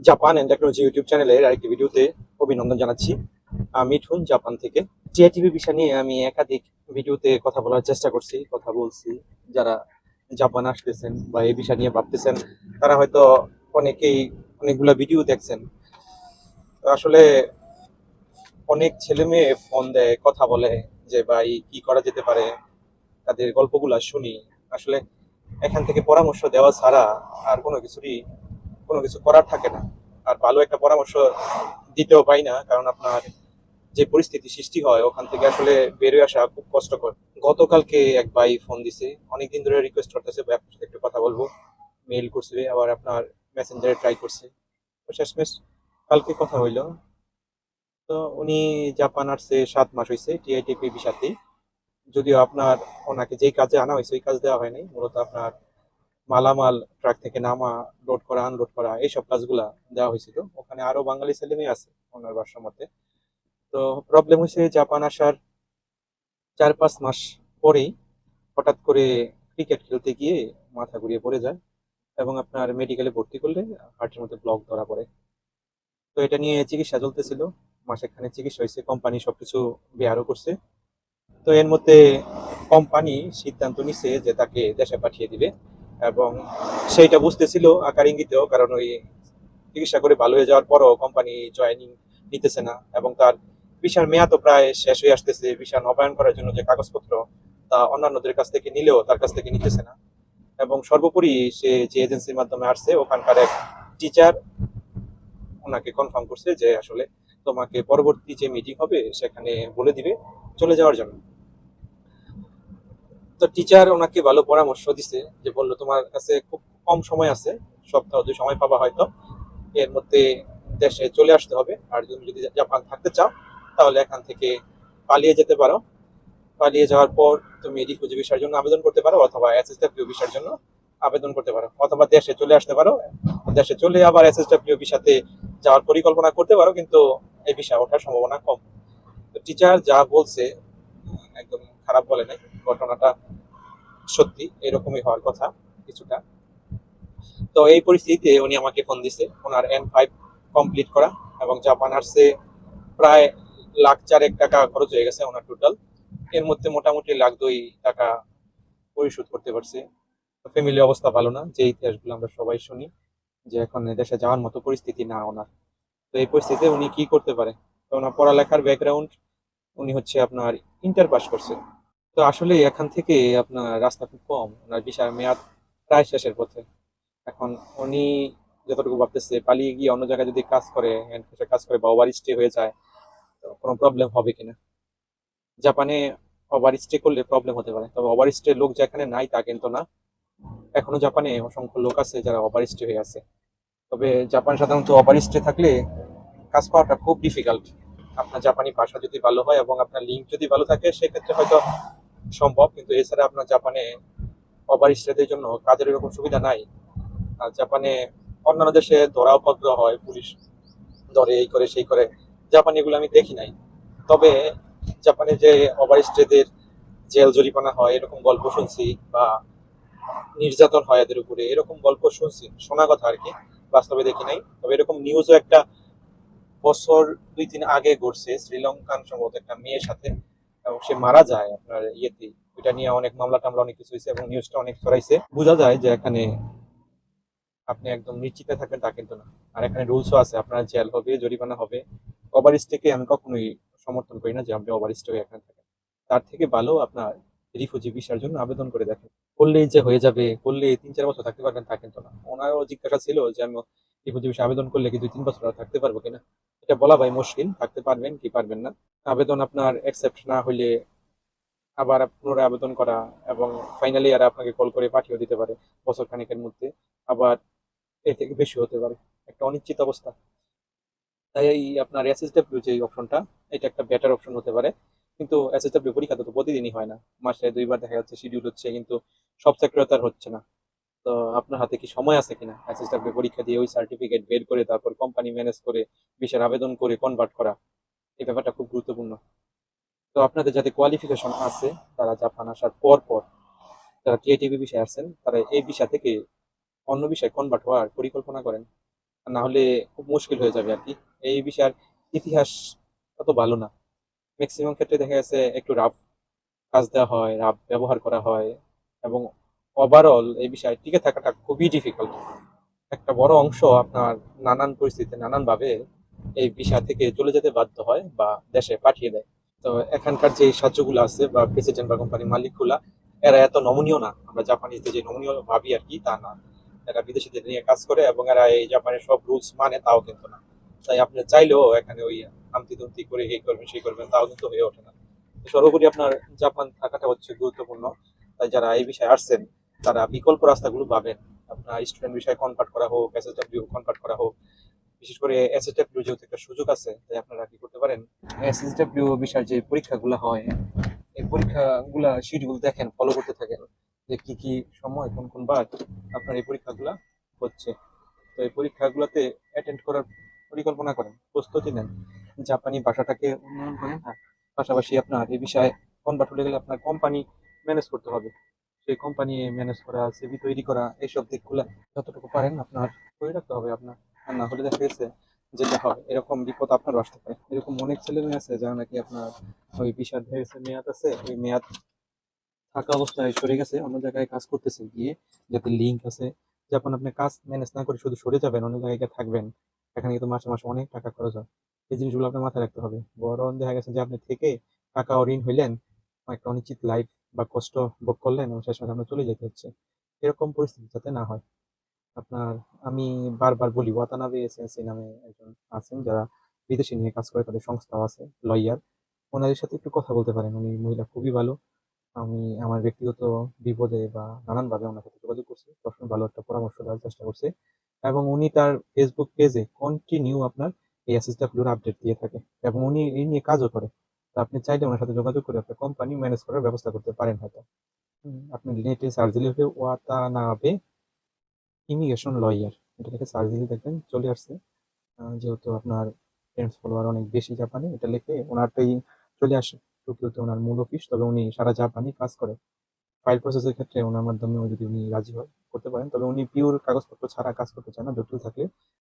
Japan technology YouTube চ্যানেলের আরেকটি ভিডিওতে অভিনন্দন জানাচ্ছি। আমি মিঠুন জাপান থেকে। টিআইটিভি বিষয় নিয়ে আমি একাধিক ভিডিওতে কথা বলার চেষ্টা করছি, কথা বলছি। যারা জাপান আসতেছেন বা এই বিষয় নিয়ে ভাবতেছেন, তারা হয়তো অনেকেই অনেকগুলা ভিডিও দেখছেন। আসলে অনেক ছেলে মেয়ে ফোন দেয়, কথা বলে যে, ভাই, কি করা যেতে পারে? তাদের গল্পগুলা শুনি। আসলে এখান থেকে পরামর্শ দেওয়া ছাড়া আর কোনো কিছুরই কোনো কিছু করার থাকে না। আর ভালো একটা পরামর্শ দিতেও পাই না, কারণ আপনার যে পরিস্থিতি সৃষ্টি হয়, ওখান থেকে আসলে বেরোয় আসা খুব কষ্টকর। গতকালকে এক ভাই ফোন দিছে, অনেকদিন ধরে রিকোয়েস্ট করতেছে, ভাই আপনার সাথে একটু কথা বলব। মেইল করছে, আবার আপনার মেসেঞ্জারে ট্রাই করছে। তো শেষমেশ কালকে কথা হইল। তো উনি জাপান আসছে, সাত মাস হয়েছে টিআইটিপি বিষাতে যদিও আপনার ওনাকে যেই কাজে আনা হয়েছে, ওই কাজ দেওয়া হয়নি মূলত আপনার মালামাল, ট্রাক থেকে নামা লোড করা আনলোড করা, এইসব কাজগুলা দেওয়া হয়েছিল। ওখানে আরও বাঙালি ছেলে মেয়ে আছে ওনার বাসার মধ্যে। তো প্রবলেম হয়েছে জাপান আসার চার পাঁচ মাস পরেই হঠাৎ করে ক্রিকেট খেলতে গিয়ে মাথা ঘুরিয়ে পড়ে যায় এবং আপনার মেডিকেলে ভর্তি করলে হার্টের মধ্যে ব্লক ধরা পড়ে। তো এটা নিয়ে চিকিৎসা চলতেছিল। মাসেখানে চিকিৎসা হয়েছে কোম্পানি সবকিছু বেয়ারও করছে। তো এর মধ্যে কোম্পানি সিদ্ধান্ত নিছে যে তাকে দেশে পাঠিয়ে দিবে। এবং সেইটা বুঝতেছিল আকার ইঙ্গিতেও, কারণ ওই চিকিৎসা করে ভালো হয়ে যাওয়ার পরও কোম্পানি জয়েনিং নিতেছে না এবং তার ভিসার মেয়াদও প্রায় শেষ হয়ে আসতেছে। ভিসা নবায়ন করার জন্য যে কাগজপত্র তা অন্যান্যদের কাছ থেকে নিলেও তার কাছ থেকে নিতেছে না। এবং সর্বোপরি সে যে এজেন্সির মাধ্যমে আসছে, ওখানকার এক টিচার ওনাকে কনফার্ম করছে যে আসলে তোমাকে পরবর্তী যে মিটিং হবে, সেখানে বলে দিবে, চলে যাওয়ার জন্য। তো টিচার ওনাকে ভালো পরামর্শ দিছে যে বলল, তোমার কাছে খুব কম সময় আছে, সপ্তাহ দুই সময় পাবা হয়তো। এর মধ্যে দেশে চলে আসতে হবে। আর তুমি যদি জাপান থাকতে চাও, তাহলে এখান থেকে পালিয়ে যেতে পারো। পালিয়ে যাওয়ার পর তুমি রিফিউজি ভিসার জন্য আবেদন করতে পারো অথবা এসএসডব্লিউ ভিসার জন্য আবেদন করতে পারো। অথবা দেশে চলে আসতে পারো। দেশে চলে আবার এসএসডব্লিউ ভিসাতে যাওয়ার পরিকল্পনা করতে পারো, কিন্তু এই ভিসা ওঠার সম্ভাবনা কম। তো টিচার যা বলছে একদম খারাপ বলে নাই। ঘটনাটা সত্যি এরকমই হওয়ার কথা কিছুটা। তো এই পরিস্থিতিতে উনি আমাকে ফোন দিছে, ওনার এন ফাইভ কমপ্লিট করা এবং জাপান আর্টসে প্রায় লাখ চারেক টাকা খরচ হয়ে গেছে ওনার টোটাল এর মধ্যে মোটামুটি লাখ দুই টাকা পরিশোধ করতে পারছে। ফ্যামিলি অবস্থা ভালো না, যে ইতিহাসগুলো আমরা সবাই শুনি, যে এখন দেশে যাওয়ার মতো পরিস্থিতি না ওনার। তো এই পরিস্থিতিতে উনি কি করতে পারে? তো ওনার পড়ালেখার ব্যাকগ্রাউন্ড উনি হচ্ছে আপনার ইন্টার পাস করছে। তো আসলে এখান থেকে আপনার রাস্তা খুব কম। ওনার বিশাল মেয়াদ প্রায় শেষের পথে। এখন উনি যতটুকু ভাবতেছে, পালিয়ে গিয়ে অন্য জায়গায় যদি কাজ করে কাজ করে বা ওভার স্টে হয়ে যায় কোনো প্রবলেম হবে কিনা? জাপানে ওভার স্টে করলে প্রবলেম হতে পারে। তবে ওভার স্টে লোক যেখানে নাই তা কিন্তু না। এখনও জাপানে অসংখ্য লোক আছে যারা ওভার স্টে হয়ে আছে। তবে জাপান সাধারণত ওভার স্টে থাকলে কাজ পাওয়াটা খুব ডিফিকাল্ট আপনার জাপানি ভাষা যদি ভালো হয় এবং আপনার লিঙ্ক যদি ভালো থাকে, সেক্ষেত্রে হয়তো সম্ভব, কিন্তু এছাড়া আপনার জাপানে ওভার স্টেদের জন্য কাজের এরকম সুবিধা নাই। আর জাপানে অন্যান্য দেশে ধরা উপদ্রব হয়, পুলিশ ধরে, এই করে, সেই করে। জাপানে এগুলো আমি দেখি নাই। তবে জাপানে যে ওভার স্টেদের জেল জরিমানা হয়, এরকম গল্প শুনছি বা নির্যাতন হয় এদের উপরে, এরকম গল্প শুনছি, শোনা কথা আর কি, বাস্তবে দেখি নাই। তবে এরকম নিউজও একটা বছর দুই তিন আগে ঘটছে, শ্রীলঙ্কান সম্ভবত একটা মেয়ের সাথে। এবং সে মারা যায় আপনার ইয়েতে। এটা নিয়ে অনেক মামলা টামলা অনেক কিছু হয়েছে এবং নিউজটা অনেক ছড়াইছে। বোঝা যায় যে এখানে আপনি একদম নিশ্চিতে থাকবেন, তা কিন্তু না। আর এখানে রুলসও আছে, আপনার জেল হবে, জরিমানা হবে। ওভার স্টেকে আমি কখনোই সমর্থন করি না যে আপনি ওভার স্টে এখানে থাকেন। তার থেকে ভালো আপনার রিফিউজি ভিসার জন্য আবেদন করে দেখেন। করলেই যে হয়ে যাবে করলে তিন চার বছর থাকতে পারবেন, তা কিন্তু না। ওনারও জিজ্ঞাসা ছিল যে আমি রিফিউজি ভিসা আবেদন করলে কি দুই, তিন বছর আর থাকতে পারব কিনা? এটা বলা ভাই মুশকিল, থাকতে পারবেন কি পারবেন না। আবেদন আপনার অ্যাকসেপ্ট না হইলে আবার পুনরায় আবেদন করা এবং ফাইনালি আর আপনাকে কল করে পাঠিয়ে দিতে পারে বছর খানিকের মধ্যে, আবার এর থেকে বেশি হতে পারে। একটা অনিশ্চিত অবস্থা। তাই এই আপনার এসএসডব্লিউ যে অপশনটা এটা একটা বেটার অপশন হতে পারে। কিন্তু এসএসডব্লিউ পরীক্ষা তো প্রতিদিনই হয় না। মাসে দুইবার দেখা যাচ্ছে শিডিউল হচ্ছে, কিন্তু সব সেক্টরে তার হচ্ছে না। তো আপনার হাতে কি সময় আছে কিনা? এসএসডব্লিউ পরীক্ষা দিয়ে ওই সার্টিফিকেট বের করে তারপর কোম্পানি ম্যানেজ করে বিশের আবেদন করে কনভার্ট করা। এই ব্যাপারটা খুব গুরুত্বপূর্ণ। তো আপনাদের যাতে কোয়ালিফিকেশন আছে, তারা জাপান আসার পর পর যারা টিআইটিভি বিষয়ে আসছেন, তারা এই বিষয় থেকে অন্য বিষয়ে কনভার্ট হওয়ার পরিকল্পনা করেন। না হলে খুব মুশকিল হয়ে যাবে আর কি এই বিষয়ের ইতিহাস অত ভালো না। ম্যাক্সিমাম ক্ষেত্রে দেখা গেছে একটু রাফ কাজ দেওয়া হয় রাফ ব্যবহার করা হয় এবং ওভারঅল এই বিষয়ে টিকে থাকাটা খুবই ডিফিকাল্ট একটা বড় অংশ আপনার নানান পরিস্থিতিতে, নানানভাবে এই বিষয় থেকে চলে যেতে বাধ্য হয় বা দেশে পাঠিয়ে দেয়। তো এখানকার যে সাহায্যগুলো আছে বা প্রেসিডেন্ট বা কোম্পানির মালিকগুলা, এরা এত নমনীয় না। আমরা জাপানিজদের যে নমনীয় ভাবি আর কি, তা না। এরা বিদেশিদের নিয়ে কাজ করে এবং এরা এই জাপানের সব রুলস মানে তাও কিন্তু না। তাই আপনি চাইলেও এখানে ওই আমতি তমতি করে এই করবেন, সেই করবেন, তাও কিন্তু হয়ে ওঠে না। সর্বোপরি আপনার জাপান থাকাটা হচ্ছে গুরুত্বপূর্ণ। তাই যারা এই বিষয়ে আসছেন তারা বিকল্প রাস্তাগুলো পাবেন আপনার স্টুডেন্ট বিষয়ে কনভার্ট করা হোক এসএসডব্লিউ কনভার্ট করা হোক, বিশেষ করে এসএসডব্লিউ যেহেতু একটা সুযোগ আছে, তাই আপনারা কি করতে পারেন? এসএসডব্লিউ বিষয়ের যে পরীক্ষাগুলো হয়, এই পরীক্ষাগুলা শিটগুলো দেখেন ফলো করতে থাকেন, যে কি কি সময়, কোন কোন বার আপনার এই পরীক্ষাগুলা হচ্ছে। তো এই পরীক্ষাগুলোতে অ্যাটেন্ড করার পরিকল্পনা করেন, প্রস্তুতি নেন। জাপানি ভাষাটাকে উন্নয়ন করেন পাশাপাশি আপনার এই বিষয়ে কনভার্ট হলে গেলে আপনার কোম্পানি ম্যানেজ করতে হবে। সেই কোম্পানি ম্যানেজ করা সিভি তৈরি করা, এইসব দিকগুলো যতটুকু পারেন আপনার করে রাখতে হবে আপনার। আর না হলে দেখা গেছে যেটা হয় এরকম বিপদ আপনার আসতে পারে। এরকম অনেক ছেলে মেয়ে আছে যারা নাকি আপনার ওই দেখা গেছে, মেয়াদ আছে, ওই মেয়াদ থাকা অবস্থায় সরে গেছে, অন্য জায়গায় কাজ করতেছে, গিয়ে যাতে লিঙ্ক আছে যখন আপনি কাজ ম্যানেজ না করে শুধু সরে যাবেন, অন্য জায়গায় গিয়ে থাকবেন, এখানে কিন্তু মাসে মাসে অনেক টাকা খরচ হয়। এই জিনিসগুলো আপনার মাথায় রাখতে হবে। বরং দেখা গেছে যে আপনি থেকে টাকা ঋণ হইলেন, একটা অনিশ্চিত লাইফ বা কষ্ট ভোগ করলেন এবং শেষমেশ আপনার চলে যেতে হচ্ছে। এরকম পরিস্থিতি যাতে না হয়। আপনার, আমি বারবার বলি, ওয়াতানাবে এসএনসি নামে একজন আছেন যারা বিদেশি নিয়ে কাজ করে, তাদের সংস্থাও আছে, লয়ার। ওনাদের সাথে একটু কথা বলতে পারেন। উনি মহিলা খুবই ভালো। আমি আমার ব্যক্তিগত বিপদে বা নানানভাবে ওনার সাথে যোগাযোগ করছি। সবসময় ভালো একটা পরামর্শ দেওয়ার চেষ্টা করছে। এবং উনি তার ফেসবুক পেজে কন্টিনিউ আপনার এই এসএসডাব্লিউর আপডেট দিয়ে থাকে। এবং উনি এই নিয়ে কাজও করে। আপনি চাইলে ওনার সাথে যোগাযোগ করে আপনার কোম্পানি ম্যানেজ করার ব্যবস্থা করতে পারেন হয়তো। আপনি নেটে সার্চ দিলে হবে ওয়াতানাবে ইমিগ্রেশন লয়ার এটা লিখে সার্চ দিলে দেখবেন চলে আসছে। যেহেতু আপনার ফ্রেন্ডস ফলোয়ার অনেক বেশি জাপানি এটা লিখে ওনারটাই চলে আসে। টোকিওতে ওনার মূল অফিস তবে উনি সারা জাপানি কাজ করে। ফাইল প্রসেসের ক্ষেত্রে ওনার মাধ্যমে যদি উনি রাজি হয় করতে পারেন। তবে উনি পিওর কাগজপত্র ছাড়া কাজ করতে চান না জটিল থাকলে